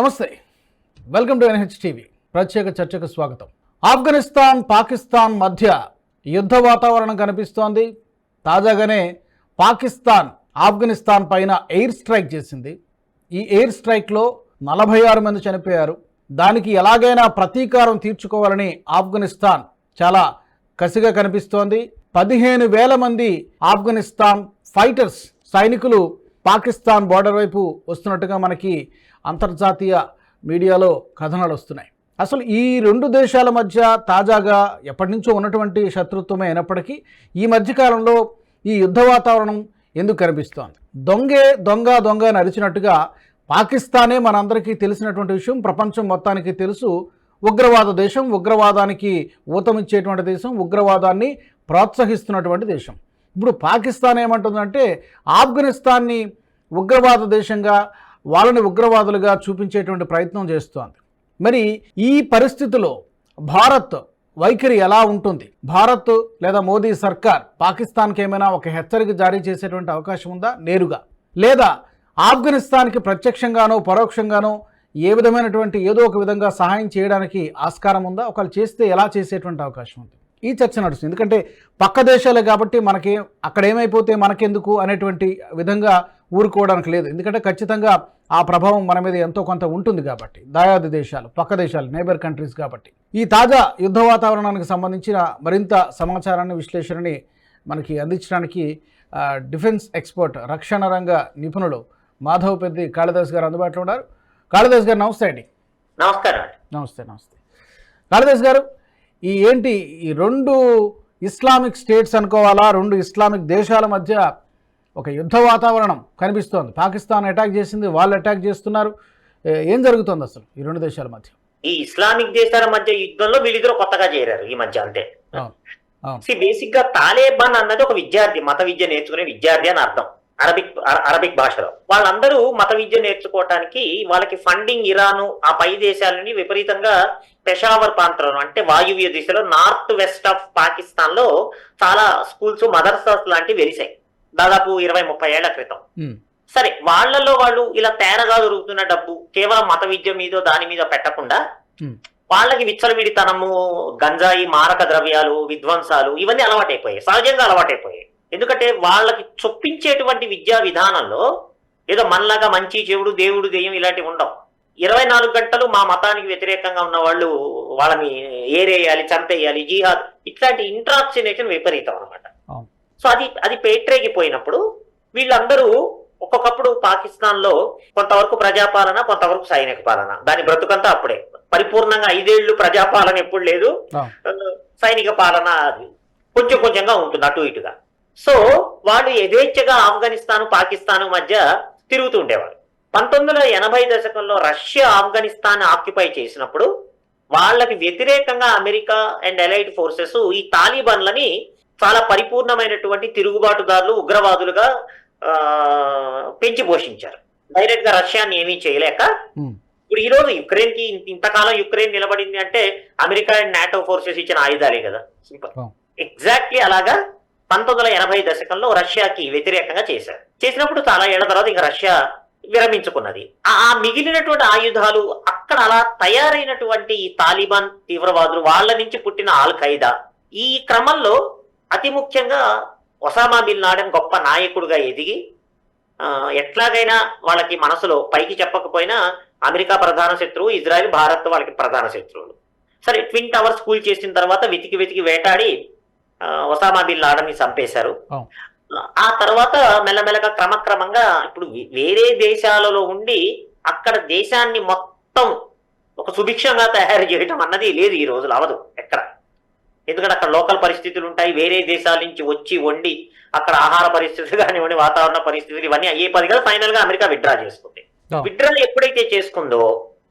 నమస్తే. Welcome to NH TV ప్రత్యేక చర్చకు స్వాగతం. ఆఫ్ఘనిస్తాన్ పాకిస్తాన్ మధ్య యుద్ధ వాతావరణం కనిపిస్తోంది. తాజాగానే పాకిస్తాన్ ఆఫ్ఘనిస్తాన్ పైన ఎయిర్ స్ట్రైక్ చేసింది. ఈ ఎయిర్ స్ట్రైక్లో నలభై ఆరు మంది చనిపోయారు. దానికి ఎలాగైనా ప్రతీకారం తీర్చుకోవాలని ఆఫ్ఘనిస్తాన్ చాలా కసిగా కనిపిస్తోంది. పదిహేను వేల మంది ఆఫ్ఘనిస్తాన్ ఫైటర్స్ సైనికులు పాకిస్తాన్ బోర్డర్ వైపు వస్తున్నట్టుగా మనకి అంతర్జాతీయ మీడియాలో కథనాలు వస్తున్నాయి. అసలు ఈ రెండు దేశాల మధ్య తాజాగా ఎప్పటి నుంచో ఉన్నటువంటి శత్రుత్వమే అయినప్పటికీ ఈ మధ్యకాలంలో ఈ యుద్ధ వాతావరణం ఎందుకు కనిపిస్తోంది? దొంగే దొంగ దొంగ నడిచినట్టుగా పాకిస్తానే మనందరికీ తెలిసినటువంటి విషయం ప్రపంచం మొత్తానికి తెలుసు. ఉగ్రవాద దేశం ఉగ్రవాదానికి ఊతమిచ్చేటువంటి దేశం ఉగ్రవాదాన్ని ప్రోత్సహిస్తున్నటువంటి దేశం. ఇప్పుడు పాకిస్తాన్ ఏమంటుందంటే ఆఫ్ఘనిస్తాన్ని ఉగ్రవాద దేశంగా వాళ్ళని ఉగ్రవాదులుగా చూపించేటువంటి ప్రయత్నం చేస్తోంది. మరి ఈ పరిస్థితిలో భారత్ వైఖరి ఎలా ఉంటుంది? భారత్ లేదా మోదీ సర్కార్ పాకిస్తాన్కి ఏమైనా ఒక హెచ్చరిక జారీ చేసేటువంటి అవకాశం ఉందా? నేరుగా. లేదా ఆఫ్ఘనిస్తాన్కి ప్రత్యక్షంగానో పరోక్షంగానో ఏ విధమైనటువంటి ఏదో ఒక విధంగా సహాయం చేయడానికి ఆస్కారం ఉందా? ఒకవేళ చేస్తే ఎలా చేసేటువంటి అవకాశం ఉంది? ఈ చర్చ నడుస్తుంది. ఎందుకంటే పక్క దేశాలే కాబట్టి మనకి అక్కడ ఏమైపోతే మనకెందుకు అనేటువంటి విధంగా ఊరుకోవడానికి లేదు. ఎందుకంటే ఖచ్చితంగా ఆ ప్రభావం మన మీద ఎంతో కొంత ఉంటుంది కాబట్టి. దాయాది దేశాలు పక్క దేశాలు నేబర్ కంట్రీస్ కాబట్టి. ఈ తాజా యుద్ధ వాతావరణానికి సంబంధించిన మరింత సమాచారాన్ని విశ్లేషణని మనకి అందించడానికి డిఫెన్స్ ఎక్స్పర్ట్ రక్షణ రంగ నిపుణులు మాధవ్ పెద్ది కాళిదాస్ గారు అందుబాటులో ఉన్నారు. కాళిదాస్ గారు నమస్తే అండి. నమస్కారం నమస్తే నమస్తే. కాళిదాస్ గారు ఈ ఏంటి ఈ రెండు ఇస్లామిక్ స్టేట్స్ అనుకోవాలా? రెండు ఇస్లామిక్ దేశాల మధ్య ఒక యుద్ధ వాతావరణం కనిపిస్తోంది. పాకిస్తాన్ అటాక్ చేసింది వాళ్ళు అటాక్ చేస్తున్నారు. ఏ- జరుగుతుంది అసలు ఈ రెండు దేశాల మధ్య? ఈ ఇస్లామిక్ దేశాల మధ్య యుద్ధంలో వీళ్ళిద్దరు కొత్తగా చేరారు ఈ మధ్య అంతే. బేసిక్గా తాలేబాన్ అన్నది ఒక విద్యార్థి మత విద్య నేర్చుకునే విద్యార్థి అని అర్థం. అరబిక్ అర- అరబిక్ భాషలో. వాళ్ళందరూ మత విద్య నేర్చుకోవటానికి వాళ్ళకి ఫండింగ్ ఇరాను ఆ పై దేశాలని విపరీతంగా పెషావర్ ప్రాంతంలో అంటే వాయువ్య దిశలో నార్త్ వెస్ట్ ఆఫ్ పాకిస్తాన్లో చాలా స్కూల్స్ మదర్సాస్ లాంటివి వెలిసాయి దాదాపు ఇరవై ముప్పై ఏళ్ళ క్రితం. సరే వాళ్ళలో వాళ్ళు ఇలా తేరగా దొరుకుతున్న డబ్బు కేవలం మత విద్య మీద దాని మీద పెట్టకుండా. వాళ్ళకి విచ్చలవిడితనము గంజాయి మారక ద్రవ్యాలు విధ్వంసాలు ఇవన్నీ అలవాటైపోయాయి. సహజంగా అలవాటైపోయాయి. ఎందుకంటే వాళ్ళకి చొప్పించేటువంటి విద్యా విధానంలో ఏదో మనలాగా మంచి చెవుడు దేవుడు దెయ్యం ఇలాంటివి ఉండవు. ఇరవై నాలుగు గంటలు మా మతానికి వ్యతిరేకంగా ఉన్న వాళ్ళు వాళ్ళని ఏరేయాలి చంపేయాలి జిహాద్ ఇట్లాంటి ఇంట్రాక్సినేషన్ విపరీతం అనమాట. సో అది అది పేట్రేగిపోయినప్పుడు వీళ్ళందరూ ఒక్కొక్కప్పుడు పాకిస్తాన్లో కొంతవరకు ప్రజాపాలన కొంతవరకు సైనిక పాలన. దాని బ్రతుకంతా అప్పుడే. పరిపూర్ణంగా ఐదేళ్ళు ప్రజాపాలన ఎప్పుడు లేదు. సైనిక పాలన అది కొంచెం కొంచెంగా ఉంటుంది అటు ఇటుగా. సో వాళ్ళు యథేచ్ఛగా ఆఫ్ఘనిస్తాన్ పాకిస్తాన్ మధ్య తిరుగుతూ ఉండేవారు పంతొమ్మిది వందల ఎనభై దశకంలో రష్యా ఆఫ్ఘనిస్తాన్ ఆక్యుపై చేసినప్పుడు వాళ్ళకి వ్యతిరేకంగా అమెరికా అండ్ ఎలైట్ ఫోర్సెస్ ఈ తాలిబాన్లని చాలా పరిపూర్ణమైనటువంటి తిరుగుబాటుదారులు ఉగ్రవాదులుగా ఆ, పెంచి పోషించారు. డైరెక్ట్గా రష్యాని ఏమీ చేయలేక ఇప్పుడు ఈ రోజు యుక్రెయిన్కి ఇంత- ఇంతకాలం యుక్రెయిన్ నిలబడింది అంటే అమెరికా అండ్ నాటో ఫోర్సెస్ ఇచ్చిన ఆయుధాలే కదా. సింపుల్. ఎగ్జాక్ట్లీ అలాగా పంతొమ్మిది వందల ఎనభై దశకంలో రష్యాకి వ్యతిరేకంగా చేశారు. చేసినప్పుడు చాలా ఏళ్ళ తర్వాత ఇంకా రష్యా విరమించుకున్నది. ఆ మిగిలినటువంటి ఆయుధాలు అక్కడ అలా తయారైనటువంటి ఈ తాలిబాన్ తీవ్రవాదులు వాళ్ళ నుంచి పుట్టిన ఆల్ ఖైదా ఈ క్రమంలో అతి ముఖ్యంగా ఒసామా బిన్ లాడెన్ గొప్ప నాయకుడుగా ఎదిగి ఎట్లాగైనా వాళ్ళకి మనసులో పైకి చెప్పకపోయినా అమెరికా ప్రధాన శత్రువు ఇజ్రాయెల్ భారత్ వాళ్ళకి ప్రధాన శత్రువులు. సరే ట్విన్ టవర్స్ కూల్ చేసిన తర్వాత వెతికి వెతికి వేటాడి ఒసామా బిన్ లాడన్ని చంపేశారు. ఆ తర్వాత మెల్లమెల్లగా క్రమక్రమంగా ఇప్పుడు వేరే దేశాలలో ఉండి అక్కడ దేశాన్ని మొత్తం ఒక సుభిక్షంగా తయారు చేయటం అన్నది లేదు ఈ రోజులు అవదు ఎక్కడ ఎందుకంటే అక్కడ లోకల్ పరిస్థితులు ఉంటాయి వేరే దేశాల నుంచి వచ్చి వండి అక్కడ ఆహార పరిస్థితులు కానివ్వండి వాతావరణ పరిస్థితులు ఇవన్నీ అయ్యే పది కదా ఫైనల్గా అమెరికా విత్డ్రా చేసుకుంది. విత్డ్రా ఎప్పుడైతే చేసుకుందో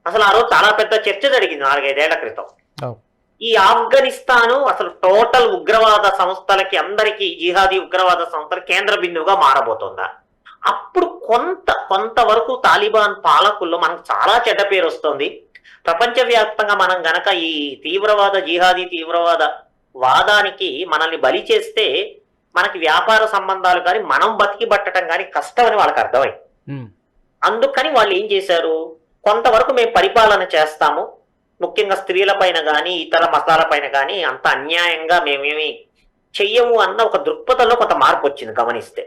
అసలు ఆ రోజు చాలా పెద్ద చర్చ జరిగింది నాలుగైదేళ్ళ క్రితం. ఈ ఆఫ్ఘనిస్తాను అసలు టోటల్ ఉగ్రవాద సంస్థలకి అందరికీ జిహాదీ ఉగ్రవాద సంస్థల కేంద్ర బిందువుగా మారబోతోందా? అప్పుడు కొంత కొంతవరకు తాలిబాన్ పాలకుల్లో మనకు చాలా చెడ్డ పేరు వస్తుంది. ప్రపంచవ్యాప్తంగా మనం గనక ఈ తీవ్రవాద జిహాదీ తీవ్రవాద వాదానికి మనల్ని బలి చేస్తే మనకి వ్యాపార సంబంధాలు కానీ మనం బతికి పట్టడం కానీ కష్టమని వాళ్ళకి అర్థమైంది. ఉమ్, అందుకని వాళ్ళు ఏం చేశారు? కొంతవరకు మేము పరిపాలన చేస్తాము. ముఖ్యంగా స్త్రీల పైన కానీ ఇతర మతాల పైన కానీ అంత అన్యాయంగా మేమేమి చెయ్యము అన్న ఒక దృక్పథంలో కొంత మార్పు వచ్చింది గమనిస్తే.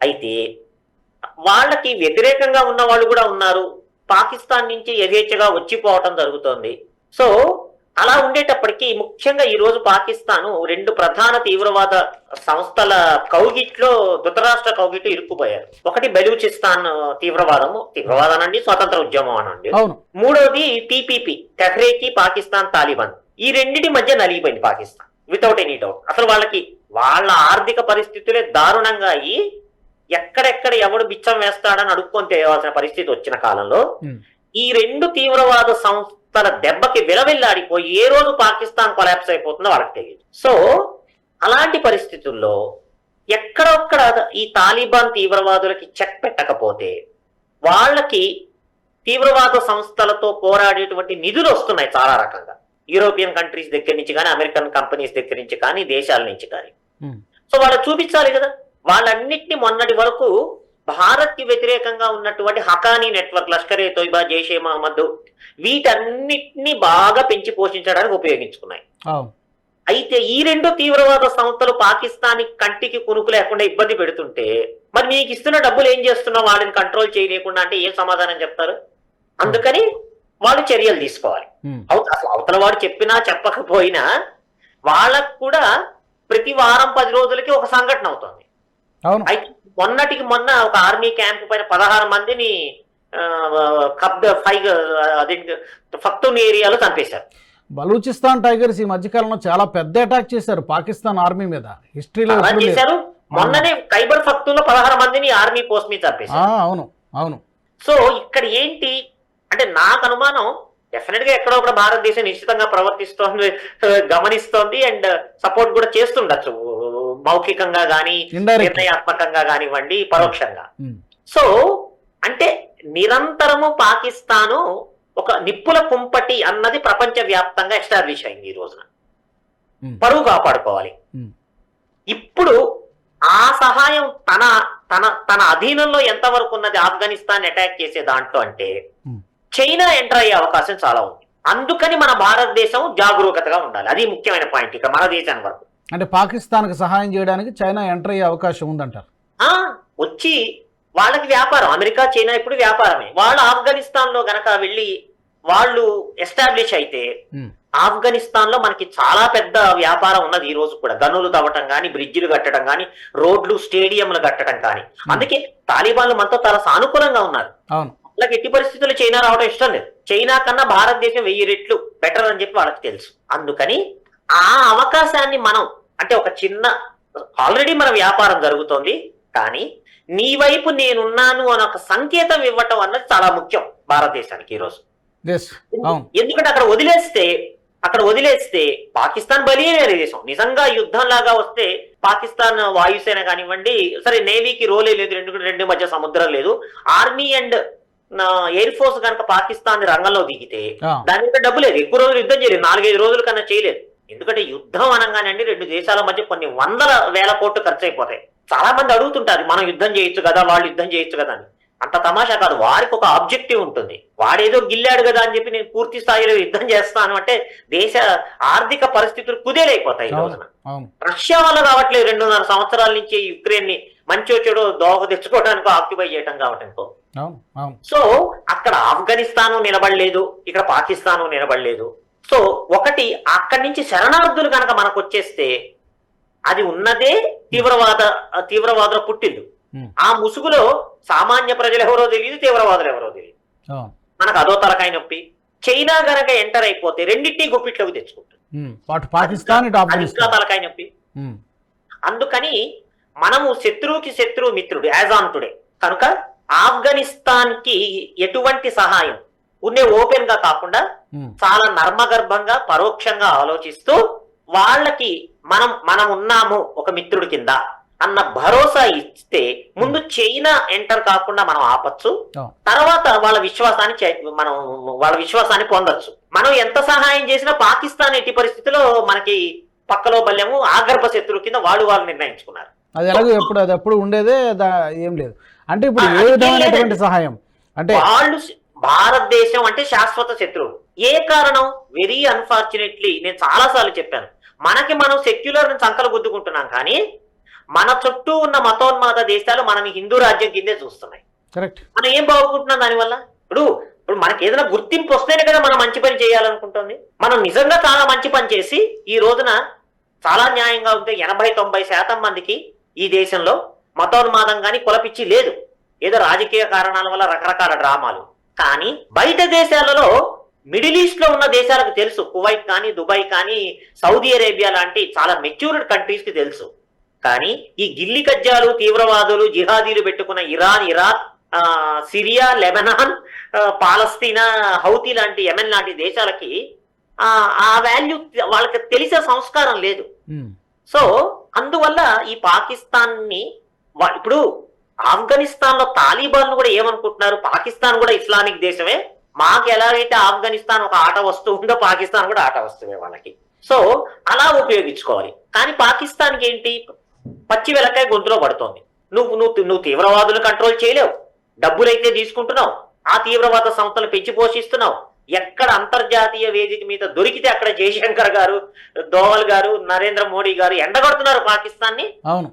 అయితే వాళ్ళకి వ్యతిరేకంగా ఉన్న వాళ్ళు కూడా ఉన్నారు. పాకిస్తాన్ నుంచి యథేచ్ఛగా వచ్చిపోవటం జరుగుతోంది. సో అలా ఉండేటప్పటికీ ముఖ్యంగా ఈ రోజు పాకిస్తాన్ రెండు ప్రధాన తీవ్రవాద సంస్థల కౌగిట్లో ధృతరాష్ట్ర కౌగిట్లో ఇరుక్కుపోయారు. ఒకటి బెలూచిస్తాన్ తీవ్రవాదము తీవ్రవాదం అనండి స్వతంత్ర ఉద్యమం అనండి మూడోది టీపీపీ తెహ్రేకి పాకిస్తాన్ తాలిబాన్. ఈ రెండిటి మధ్య నలిగిపోయింది పాకిస్తాన్ వితౌట్ ఎనీ డౌట్ అసలు వాళ్ళకి వాళ్ళ ఆర్థిక పరిస్థితులే దారుణంగా అయ్యి ఎక్కడెక్కడ ఎవడు బిచ్చం వేస్తాడని అడుక్కొని తేవాల్సిన పరిస్థితి వచ్చిన కాలంలో ఈ రెండు తీవ్రవాద సంస్థల దెబ్బకి విలవిల్లాడిపోయి ఏ రోజు పాకిస్తాన్ కొలాప్స్ అయిపోతుందో వాళ్ళకి తెలియదు సో అలాంటి పరిస్థితుల్లో ఎక్కడొక్కడ ఈ తాలిబాన్ తీవ్రవాదులకి చెక్ పెట్టకపోతే వాళ్ళకి తీవ్రవాద సంస్థలతో పోరాడేటువంటి నిధులు వస్తున్నాయి చాలా రకంగా. యూరోపియన్ కంట్రీస్ దగ్గర నుంచి కానీ అమెరికన్ కంపెనీస్ దగ్గర నుంచి కానీ దేశాల నుంచి కానీ. సో వాళ్ళు చూపించాలి కదా. వాళ్ళన్నిటిని మొన్నటి వరకు భారత్కి వ్యతిరేకంగా ఉన్నటువంటి హకానీ నెట్వర్క్ లష్కర్ ఏ తోయిబా జైషే మహమ్మద్ వీటన్నిటిని బాగా పెంచి పోషించడానికి ఉపయోగించుకున్నాయి. అయితే ఈ రెండు తీవ్రవాద సంస్థలు పాకిస్తాన్ కంటికి కునుకు లేకుండా ఇబ్బంది పెడుతుంటే మరి మీకు ఇస్తున్న డబ్బులు ఏం చేస్తున్నావు? వాళ్ళని కంట్రోల్ చేయలేకుండా అంటే ఏం సమాధానం చెప్తారు? అందుకని వాళ్ళు చర్యలు తీసుకోవాలి. అసలు అవతల వాడు చెప్పినా చెప్పకపోయినా వాళ్ళకు కూడా ప్రతి వారం పది రోజులకి ఒక సంఘటన అవుతుంది. అయితే మొన్నటికి మొన్న ఒక ఆర్మీ క్యాంప్ పైన పదహారు మందిని కబ్ ఫైవ్ అదేంటి ఫక్తూన్ ఏరియాలో చంపేశారు. బలూచిస్తాన్ టైగర్స్ ఈ మధ్యకాలంలో చాలా పెద్ద అటాక్ చేశారు పాకిస్తాన్ ఆర్మీ మీద. హిస్టరీలో. చేశారు. మొన్ననే ఖైబర్ ఫక్తూన్లో పదహారు మందిని ఆర్మీ పోస్ట్ మీద చంపేశారు. అవును అవును. సో ఇక్కడ ఏంటి? అంటే నాకు అనుమానం డెఫినెట్గా ఎక్కడో ఒకటి భారతదేశం నిశ్చితంగా ప్రవర్తిస్తోంది గమనిస్తోంది అండ్ సపోర్ట్ కూడా చేస్తుండొచ్చు. మౌఖికంగా గాని నిర్ణయాత్మకంగా కానివ్వండి పరోక్షంగా. ఉమ్, సో అంటే నిరంతరము పాకిస్తాను ఒక నిప్పుల కుంపటి అన్నది ప్రపంచ వ్యాప్తంగా ఎస్టాబ్లిష్ అయింది ఈ రోజున. ఉమ్, పరువు కాపాడుకోవాలి. ఇప్పుడు ఆ సహాయం తన తన తన అధీనంలో ఎంతవరకు ఉన్నది? ఆఫ్ఘనిస్తాన్ అటాక్ చేసే దాంట్లో అంటే Hmm. చైనా ఎంటర్ అయ్యే అవకాశం చాలా ఉంది. అందుకని మన భారతదేశం జాగరూకతగా ఉండాలి. అది ముఖ్యమైన పాయింట్ ఇక మన దేశాన్ని వరకు. అంటే పాకిస్తాన్కి సహాయం చేయడానికి చైనా ఎంటర్ అయ్యే అవకాశం ఉందంటారు. ఆ వచ్చి వాళ్ళకి వ్యాపారం. అమెరికా చైనా ఇప్పుడు వ్యాపారమే. వాళ్ళు ఆఫ్ఘనిస్తాన్లో గనక వెళ్ళి వాళ్ళు ఎస్టాబ్లిష్ అయితే ఆఫ్ఘనిస్తాన్లో మనకి చాలా పెద్ద వ్యాపారం ఉన్నది ఈ రోజు కూడా. గనులు తవ్వటం కానీ బ్రిడ్జిలు కట్టడం కానీ రోడ్లు స్టేడియంలు కట్టడం కానీ అందుకే తాలిబాన్లు మనతో చాలా సానుకూలంగా ఉన్నారు. వాళ్ళకి ఎట్టి పరిస్థితుల్లో చైనా రావడం ఇష్టం లేదు. చైనా కన్నా భారతదేశం వెయ్యి రెట్లు బెటర్ అని చెప్పి వాళ్ళకి తెలుసు. అందుకని ఆ అవకాశాన్ని మనం అంటే ఒక చిన్న ఆల్రెడీ మన వ్యాపారం జరుగుతోంది కానీ నీ వైపు నేనున్నాను అని ఒక సంకేతం ఇవ్వటం అన్నది చాలా ముఖ్యం భారతదేశానికి ఈరోజు. ఎందుకంటే అక్కడ వదిలేస్తే అక్కడ వదిలేస్తే పాకిస్తాన్ బలియనే దేశం. నిజంగా యుద్ధం లాగా వస్తే పాకిస్తాన్ వాయుసేన కానివ్వండి సరే నేవీకి రోలే లేదు రెండు రెండు మధ్య సముద్రం లేదు. ఆర్మీ అండ్ ఎయిర్ ఫోర్స్ కనుక పాకిస్తాన్ రంగంలో దిగితే దాని మీద డబ్బు లేదు. ఎక్కువ రోజులు యుద్ధం చేయలేదు. నాలుగైదు రోజుల కన్నా చేయలేదు. ఎందుకంటే యుద్ధం అనగానే అండి రెండు దేశాల మధ్య కొన్ని వందల వేల కోట్లు ఖర్చు అయిపోతాయి చాలా మంది అడుగుతుంటారు మనం యుద్ధం చేయొచ్చు కదా వాళ్ళు యుద్ధం చేయొచ్చు కదా అని. అంత తమాషా కాదు వారికి ఒక ఆబ్జెక్టివ్ ఉంటుంది. వాడేదో గిల్లాడు కదా అని చెప్పి నేను పూర్తి స్థాయిలో యుద్ధం చేస్తాను అంటే దేశ ఆర్థిక పరిస్థితులు కుదేలైపోతాయి ఈ రోజున. రష్యా వల్ల కావట్లేదు రెండున్నర సంవత్సరాల నుంచి యుక్రెయిన్ని మంచో చెడో దోహ తెచ్చుకోవడానికి ఆక్యుపై చేయటం కావటంతో సో అక్కడ ఆఫ్ఘనిస్తాను నిలబడలేదు ఇక్కడ పాకిస్తాను నిలబడలేదు. సో ఒకటి అక్కడి నుంచి శరణార్థులు కనుక మనకు వచ్చేస్తే అది ఉన్నదే తీవ్రవాద తీవ్రవాదుల పుట్టిల్లు. ఆ ముసుగులో సామాన్య ప్రజలు ఎవరో తెలియదు తీవ్రవాదులు ఎవరో తెలియదు. మనకు అదో తలకాయ నొప్పి. చైనా గనక ఎంటర్ అయిపోతే రెండింటినీ గుప్పిట్లోకి తెచ్చుకుంటుంది. పాకిస్తాన్ ఇంకా తలకాయ నొప్పి. అందుకని మనము శత్రువుకి శత్రువు మిత్రుడు యాజ్ ఆన్ టుడే కనుక ఆఫ్ఘనిస్తాన్కి ఎటువంటి సహాయం? ఉన్నే ఓపెన్గా కాకుండా చాలా నర్మగర్భంగా పరోక్షంగా ఆలోచిస్తూ వాళ్ళకి మనం మనం ఉన్నాము ఒక మిత్రుడి కింద అన్న భరోసా ఇస్తే ముందు చైనా ఎంటర్ కాకుండా మనం ఆపచ్చు. అవును. తర్వాత వాళ్ళ విశ్వాసాన్ని మనం వాళ్ళ విశ్వాసాన్ని పొందొచ్చు. మనం ఎంత సహాయం చేసినా పాకిస్తాన్ ఎట్టి పరిస్థితిలో మనకి పక్కలో బల్యము ఆగర్భ శత్రువు కింద వాళ్ళు వాళ్ళు నిర్ణయించుకున్నారు. అది ఎలాగో ఎప్పుడు అది ఎప్పుడు ఉండేదే ఏం లేదు. అంటే ఇప్పుడు ఏ విధమైనటువంటి. సహాయం? అంటే వాళ్ళు భారతదేశం అంటే శాశ్వత శత్రువు. ఏ కారణం? వెరీ అన్ఫార్చునేట్లీ నేను చాలా సార్లు చెప్పాను. మనకి మనం సెక్యులర్ సంకలు గుద్దుకుంటున్నాం కానీ మన చుట్టూ ఉన్న మతోన్మాద దేశాలు మనని హిందూ రాజ్యం కిందే చూస్తున్నాయి. కరెక్ట్ మనం ఏం బాగుకుంటున్నాం దానివల్ల? ఇప్పుడు ఇప్పుడు మనకి ఏదైనా గుర్తింపు వస్తేనే కదా మనం మంచి పని చేయాలనుకుంటుంది. మనం నిజంగా చాలా మంచి పని చేసి ఈ రోజున చాలా న్యాయంగా ఉంటే ఎనభై తొంభై శాతం మందికి ఈ దేశంలో మతోన్మాదం కానీ కులపిచ్చి లేదు. ఏదో రాజకీయ కారణాల వల్ల రకరకాల డ్రామాలు. కానీ బయట దేశాలలో మిడిల్ ఈస్ట్లో ఉన్న దేశాలకు తెలుసు. కువైట్ కానీ దుబాయ్ కానీ సౌదీ అరేబియా లాంటి చాలా మెచ్యూర్డ్ కంట్రీస్కి తెలుసు. కానీ ఈ గిల్లి కజ్జాలు తీవ్రవాదులు జిహాదీలు పెట్టుకున్న Iran Iraq Syria Lebanon Palestine Houthi లాంటి యెమెన్ లాంటి దేశాలకి ఆ ఆ వాల్యూ వాళ్ళకి తెలిసే సంస్కారం లేదు. సో అందువల్ల ఈ పాకిస్తాన్ని ఇప్పుడు ఆఫ్ఘనిస్తాన్లో తాలిబాన్ కూడా ఏమనుకుంటున్నారు? పాకిస్తాన్ కూడా ఇస్లామిక్ దేశమే. మాకు ఎలాగైతే ఆఫ్ఘనిస్తాన్ ఒక ఆట వస్తువు ఉందో పాకిస్తాన్ కూడా ఆట వస్తువే వాళ్ళకి. సో అలా ఉపయోగించుకోవాలి. కానీ పాకిస్తాన్కి ఏంటి? పచ్చి వెలకాయ గొంతులో పడుతోంది. నువ్వు నువ్వు నువ్వు తీవ్రవాదులు కంట్రోల్ చేయలేవు. డబ్బులైతే తీసుకుంటున్నావు. ఆ తీవ్రవాద సంస్థలు పెంచి పోషిస్తున్నావు. ఎక్కడ అంతర్జాతీయ వేదిక మీద దొరికితే అక్కడ జయశంకర్ గారు దోవల్ గారు నరేంద్ర మోడీ గారు ఎండగడుతున్నారు పాకిస్తాన్ని అవును.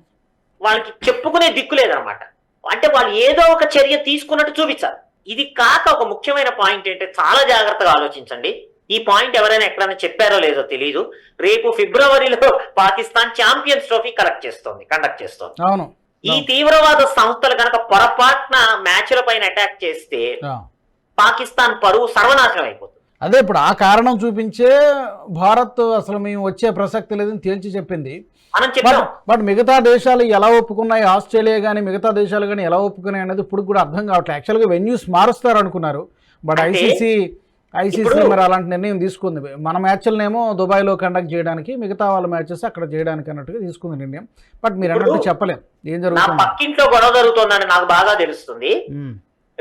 వాళ్ళకి చెప్పుకునే దిక్కు లేదనమాట అంటే వాళ్ళు ఏదో ఒక చర్య తీసుకున్నట్టు చూపించాలి. ఇది కాక ఒక ముఖ్యమైన పాయింట్ ఏంటంటే చాలా జాగ్రత్తగా ఆలోచించండి. ఈ పాయింట్ ఎవరైనా ఎక్కడైనా చెప్పారో లేదో తెలియదు రేపు ఫిబ్రవరిలో పాకిస్తాన్ ఛాంపియన్స్ ట్రోఫీ కలెక్ట్ చేస్తోంది కండక్ట్ చేస్తోంది. అవును. ఈ తీవ్రవాద సంస్థలు కనుక పొరపాటున మ్యాచ్ల పైన అటాక్ చేస్తే. పాకిస్తాన్ పరువు సర్వనాశనం అయిపోతుంది. అదే ఇప్పుడు ఆ కారణం చూపించే భారత్ అసలు మేము వచ్చే ప్రసక్తి లేదని తేల్చి చెప్పింది. మనం బట్ చెప్పాం బట్ మిగతా దేశాలు ఎలా ఒప్పుకున్నాయి? ఆస్ట్రేలియా కానీ మిగతా దేశాలు కానీ ఎలా ఒప్పుకున్నాయి అనేది ఇప్పుడు కూడా అర్థం కావట్లేదు. యాక్చువల్గా వెన్యూస్ మారుస్తారు అనుకున్నారు బట్ ఐసీసీ ఐసీసీ మరి అలాంటి నిర్ణయం తీసుకుంది. మన మ్యాచ్లనేమో దుబాయ్లో కండక్ట్ చేయడానికి మిగతా వాళ్ళ మ్యాచెస్ అక్కడ చేయడానికి అన్నట్టుగా తీసుకుంది నిర్ణయం. బట్ మీరు అన్నట్టు చెప్పలేం. ఏం జరుగుతుంది? పక్కింట్లో గొడవ జరుగుతోందని నాకు బాగా తెలుస్తుంది.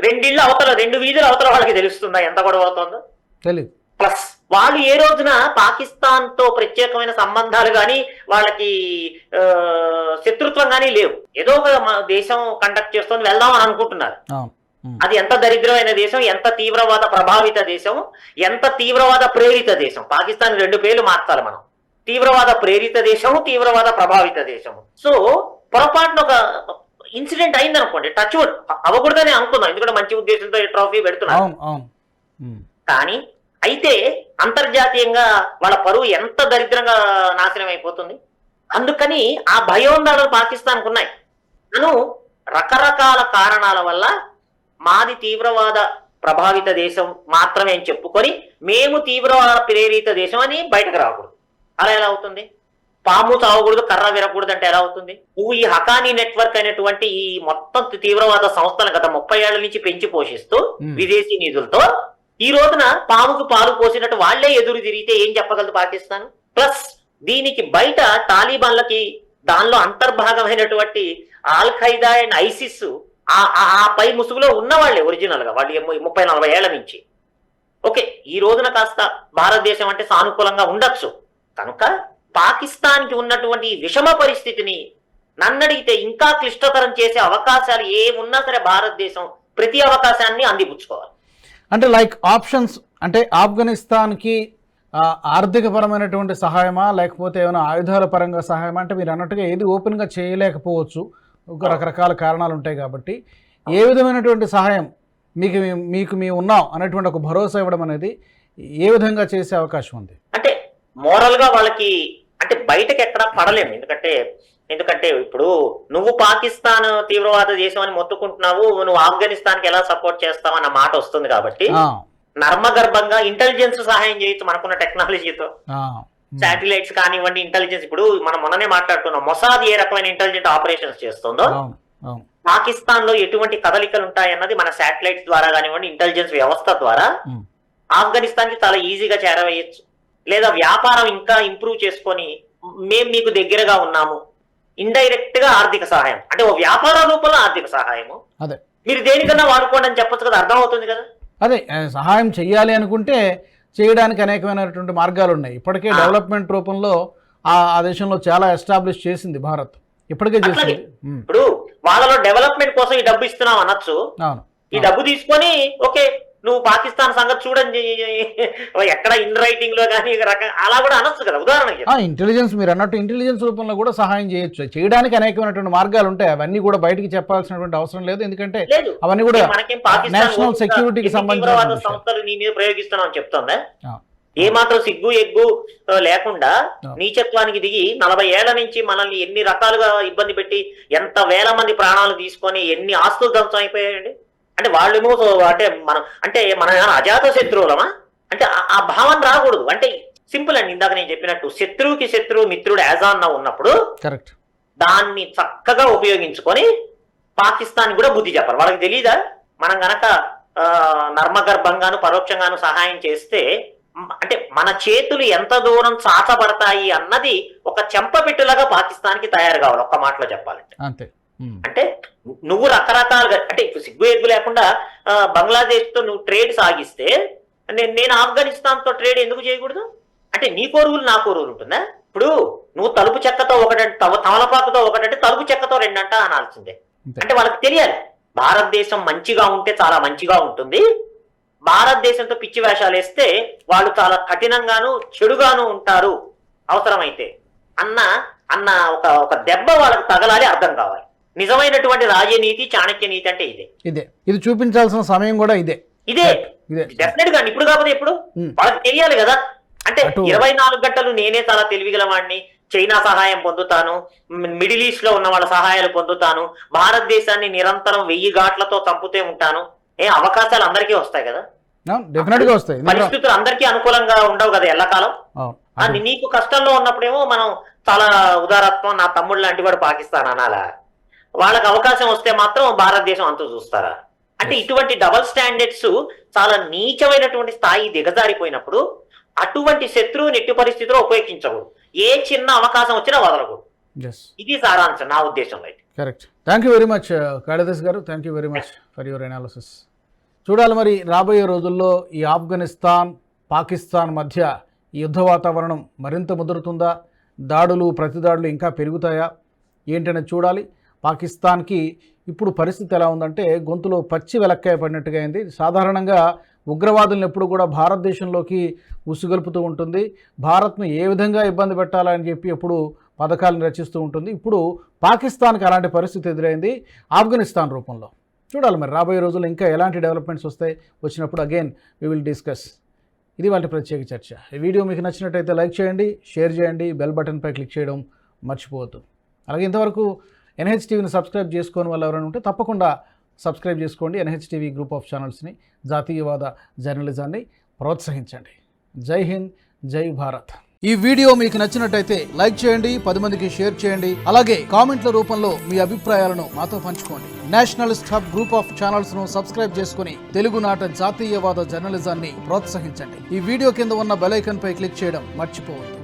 రెండిళ్ళు అవతల రెండు వీధులు అవతల వాళ్ళకి తెలుస్తుందా ఎంత గొడవ అవుతుందో? తెలీదు. ప్లస్ వాళ్ళు ఏ రోజున పాకిస్తాన్తో ప్రత్యేకమైన సంబంధాలు కానీ వాళ్ళకి శత్రుత్వం కానీ లేవు. ఏదో ఒక దేశం కండక్ట్ చేస్తుంది వెళ్దాం అని అనుకుంటున్నారు. అది ఎంత దరిద్రమైన దేశం ఎంత తీవ్రవాద ప్రభావిత దేశం ఎంత తీవ్రవాద ప్రేరిత దేశం. పాకిస్తాన్ రెండు పేర్లు మార్చాలి మనం. తీవ్రవాద ప్రేరిత దేశం తీవ్రవాద ప్రభావిత దేశం సో పొరపాటున ఒక ఇన్సిడెంట్ అయింది అనుకోండి టచ్ అవ్వకూడదని అనుకుందాం. ఎందుకంటే మంచి ఉద్దేశంతో ఈ ట్రోఫీ ఉమ్, కానీ అయితే అంతర్జాతీయంగా వాళ్ళ పరువు ఎంత దరిద్రంగా నాశనం అయిపోతుంది అందుకని ఆ భయోందనలు పాకిస్తాన్కు ఉన్నాయి తను రకరకాల కారణాల వల్ల మాది తీవ్రవాద ప్రభావిత దేశం మాత్రమే అని చెప్పుకొని మేము తీవ్రవాద ప్రేరిత దేశం అని బయటకు రాకూడదు. అలా ఎలా అవుతుంది? పాము చావకూడదు కర్ర విరగకూడదు అంటే ఎలా అవుతుంది? నువ్వు ఈ హకానీ నెట్వర్క్ అయినటువంటి ఈ మొత్తం తీవ్రవాద సంస్థలను గత ముప్పై ఏళ్ళ నుంచి పెంచి పోషిస్తూ. విదేశీ నిధులతో ఈ రోజున పాముకు పాలు పోసినట్టు వాళ్ళే ఎదురు తిరిగితే ఏం చెప్పగలదు పాకిస్తాన్? ప్లస్ దీనికి బయట తాలిబాన్లకి దానిలో అంతర్భాగమైనటువంటి ఆల్ ఖైదా అండ్ ఐసిస్ ఆ ఆ- పై ముసుగులో ఉన్నవాళ్ళే ఒరిజినల్గా వాళ్ళు ముప్పై నలభై ఏళ్ళ నుంచి. ఓకే ఈ రోజున కాస్త భారతదేశం అంటే సానుకూలంగా ఉండొచ్చు. కనుక పాకిస్తాన్కి ఉన్నటువంటి విషమ పరిస్థితిని నన్నడిగితే ఇంకా క్లిష్టతరం చేసే అవకాశాలు ఏమున్నా సరే భారతదేశం ప్రతి అవకాశాన్ని అందిపుచ్చుకోవాలి. అంటే లైక్ ఆప్షన్స్ అంటే ఆఫ్ఘనిస్తాన్కి ఆర్థికపరమైనటువంటి సహాయమా? లేకపోతే ఏమైనా ఆయుధాల పరంగా సహాయమా? అంటే మీరు అన్నట్టుగా ఏది ఓపెన్గా చేయలేకపోవచ్చు. ఒక రకరకాల కారణాలు ఉంటాయి కాబట్టి. ఏ విధమైనటువంటి సహాయం మీకు మీకు మేము ఉన్నాం అనేటువంటి ఒక భరోసా ఇవ్వడం అనేది ఏ విధంగా చేసే అవకాశం ఉంది? అంటే మోరల్గా వాళ్ళకి అంటే బయటకి ఎక్కడా పడలేము. ఎందుకంటే ఎందుకంటే ఇప్పుడు నువ్వు పాకిస్తాన్ తీవ్రవాద దేశం అని మొత్తుకుంటున్నావు నువ్వు ఆఫ్ఘనిస్తాన్కి ఎలా సపోర్ట్ చేస్తావు అన్న మాట వస్తుంది కాబట్టి నర్మగర్భంగా ఇంటెలిజెన్స్ సహాయం చేయొచ్చు మనకున్న టెక్నాలజీతో శాటిలైట్స్ కానివ్వండి ఇంటెలిజెన్స్ ఇప్పుడు మనం మొన్ననే మాట్లాడుకున్నాం మొసాద్ ఏ రకమైన ఇంటెలిజెంట్ ఆపరేషన్స్ చేస్తుందో? పాకిస్తాన్లో ఎటువంటి కదలికలు ఉంటాయన్నది మన శాటిలైట్స్ ద్వారా కానివ్వండి ఇంటెలిజెన్స్ వ్యవస్థ ద్వారా ఆఫ్ఘనిస్తాన్కి చాలా ఈజీగా చేరవేయచ్చు. లేదా వ్యాపారం ఇంకా ఇంప్రూవ్ చేసుకొని మేము మీకు దగ్గరగా ఉన్నాము. ఇండైరెక్ట్గా ఆర్థిక సహాయం. అంటే ఓ వ్యాపార రూపంలో ఆర్థిక సహాయము. అదే. మీరు దేనికన్నా వాడుకోండి అని చెప్పొచ్చు కదా అర్థం అవుతుంది కదా? అదే సహాయం చెయ్యాలి అనుకుంటే చేయడానికి అనేకమైనటువంటి మార్గాలు ఉన్నాయి. ఇప్పటికే. డెవలప్మెంట్ రూపంలో ఆ ఆ దేశంలో చాలా ఎస్టాబ్లిష్ చేసింది భారత్. ఇప్పటికే చేసింది. ఇప్పుడు వాళ్ళలో డెవలప్మెంట్ కోసం ఈ డబ్బు ఇస్తున్నాం అనొచ్చు. అవును. ఈ డబ్బు తీసుకొని ఓకే నువ్వు పాకిస్తాన్ సంగతి చూడని ఎక్కడ ఇన్ రైటింగ్లో కానీ అలా కూడా అనొచ్చు కదా ఉదాహరణకి ఆ ఇంటెలిజెన్స్ మీరు అన్నట్టు ఇంటెలిజెన్స్ రూపంలో కూడా సహాయం చేయొచ్చు. చేయడానికి అనేకమైనటువంటి మార్గాలు ఉంటాయి. అవన్నీ కూడా బయటికి చెప్పాల్సినటువంటి అవసరం లేదు. ఎందుకంటే అవన్నీ కూడా మనకేం పాకిస్తాన్ నేషనల్ సెక్యూరిటీకి సంబంధించిన. సంస్థలు నీ మీద ప్రయోగిస్తున్నావు చెప్తోందా. ఏ మాత్రం సిగ్గు ఎగ్గు లేకుండా. నీచత్వానికి దిగి నలభై ఏళ్ళ నుంచి మనల్ని ఎన్ని రకాలుగా ఇబ్బంది పెట్టి ఎంత వేల మంది ప్రాణాలు తీసుకొని ఎన్ని ఆస్తులు ధ్వంసం అయిపోయాయండి? అంటే వాళ్ళేమో సో అంటే మనం అంటే మన ఏమైనా అజాత శత్రువులమా? అంటే ఆ- భావన రాకూడదు. అంటే సింపుల్ అండి ఇందాక నేను చెప్పినట్టు శత్రువుకి శత్రువు మిత్రుడు యాజాన్న ఉన్నప్పుడు కరెక్ట్. దాన్ని చక్కగా ఉపయోగించుకొని పాకిస్తాన్ కూడా బుద్ధి చెప్పాలి వాళ్ళకి తెలియదా మనం గనక ఆ, నర్మగర్భంగాను పరోక్షంగాను సహాయం చేస్తే అంటే మన చేతులు ఎంత దూరం చాచబడతాయి అన్నది ఒక చెంపపెట్టులాగా పాకిస్తాన్కి తయారు కావాలి. ఒక్క మాటలో చెప్పాలంటే. అంతే. అంటే నువ్వు రకరకాలుగా అంటే ఇప్పుడు సిగ్గు ఎగ్గు లేకుండా బంగ్లాదేశ్తో నువ్వు ట్రేడ్ సాగిస్తే నేను నేను ఆఫ్ఘనిస్తాన్తో ట్రేడ్ ఎందుకు చేయకూడదు? అంటే నీ కోరువులు నా కోరువులు ఉంటుందా? ఇప్పుడు నువ్వు తలుపు చెక్కతో ఒకటంటే తవ- తమలపాకుతో ఒకటంటే తలుపు చెక్కతో రెండంట అనాల్సిందే. అంటే వాళ్ళకి తెలియాలి. భారతదేశం మంచిగా ఉంటే చాలా మంచిగా ఉంటుంది. భారతదేశంతో పిచ్చి వేషాలు వేస్తే వాళ్ళు చాలా కఠినంగాను చెడుగాను ఉంటారు. అవసరమైతే. అన్న అన్న ఒక ఒక దెబ్బ వాళ్ళకి తగలాలి అర్థం కావాలి. నిజమైనటువంటి రాజనీతి చాణక్య నీతి అంటే ఇదే. ఇదే. ఇది చూపించాల్సిన సమయం కూడా ఇదే. ఇదే. డెఫినెట్గా ఇప్పుడు కాకపోతే ఎప్పుడు. వాళ్ళకి తెలియాలి కదా. అంటే ఇరవై నాలుగు గంటలు నేనే చాలా తెలివిగల వాడిని చైనా సహాయం పొందుతాను. మిడిల్ ఈస్ట్లో ఉన్న వాళ్ళ సహాయాలు పొందుతాను. భారతదేశాన్ని నిరంతరం వెయ్యి ఘాట్లతో చంపుతూ ఉంటాను. ఏ అవకాశాలు అందరికీ వస్తాయి కదా. డెఫినెట్గా వస్తాయి. పరిస్థితులు అందరికీ అనుకూలంగా ఉండవు కదా ఎల్లకాలం. నీకు కష్టంలో ఉన్నప్పుడేమో మనం చాలా ఉదారత్వం నా తమ్ముడు లాంటి వాడు పాకిస్తాన్ అనాలా. వాళ్ళకి అవకాశం వస్తే మాత్రం భారతదేశం అంతు చూస్తారా? అంటే ఇటువంటి డబల్ స్టాండర్డ్స్ చాలా నీచమైనటువంటి స్థాయి దిగజారిపోయినప్పుడు అటువంటి శత్రువుని ఎట్టి పరిస్థితిలో ఉపయోగించకూడదు. ఏ చిన్న అవకాశం వచ్చినా వదలకూడదు. ఇది సారాంశం నా ఉద్దేశంలో అయితే. Correct thank you very much Kalidas garu. Thank you very much for your analysis చూడాలి మరి రాబోయే రోజుల్లో ఈ ఆఫ్ఘనిస్తాన్ పాకిస్తాన్ మధ్య ఈ యుద్ధ వాతావరణం మరింత ముదురుతుందా? దాడులు ప్రతిదాడులు ఇంకా పెరుగుతాయా? ఏంటనేది చూడాలి. పాకిస్తాన్కి ఇప్పుడు పరిస్థితి ఎలా ఉందంటే గొంతులో పచ్చి వెలక్కాయ పడినట్టుగా అయింది. సాధారణంగా ఉగ్రవాదులను ఎప్పుడు కూడా భారతదేశంలోకి ఉసుగొల్పుతూ ఉంటుంది. భారత్ను ఏ విధంగా ఇబ్బంది పెట్టాలని చెప్పి ఎప్పుడు పథకాలను రచిస్తూ ఉంటుంది. ఇప్పుడు పాకిస్తాన్కి అలాంటి పరిస్థితి ఎదురైంది ఆఫ్ఘనిస్తాన్ రూపంలో. చూడాలి మరి రాబోయే రోజుల్లో ఇంకా ఎలాంటి డెవలప్మెంట్స్ వస్తాయి? వచ్చినప్పుడు అగైన్ వి విల్ డిస్కస్ ఇది వాటి ప్రత్యేక చర్చ. ఈ వీడియో మీకు నచ్చినట్టయితే లైక్ చేయండి షేర్ చేయండి బెల్ బటన్పై క్లిక్ చేయడం మర్చిపోవద్దు. అలాగే ఇంతవరకు ఎన్హెచ్ టీవీని సబ్స్క్రైబ్ చేసుకోని వాళ్ళు ఎవరైనా ఉంటే తప్పకుండా సబ్స్క్రైబ్ చేసుకోండి ఎన్హెచ్ టీవీ గ్రూప్ ఆఫ్ ఛానల్స్ని జాతీయవాద జర్నలిజాన్ని ప్రోత్సహించండి. జై హింద్ జై భారత్. ఈ వీడియో మీకు నచ్చినట్టయితే లైక్ చేయండి పది మందికి షేర్ చేయండి అలాగే కామెంట్ల రూపంలో మీ అభిప్రాయాలను మాతో పంచుకోండి. నేషనలిస్ట్ హబ్ గ్రూప్ ఆఫ్ ఛానల్స్ను సబ్స్క్రైబ్ చేసుకుని తెలుగునాట జాతీయవాద జర్నలిజాన్ని ప్రోత్సహించండి. ఈ వీడియో కింద ఉన్న బెల్ పై క్లిక్ చేయడం మర్చిపోవద్దు.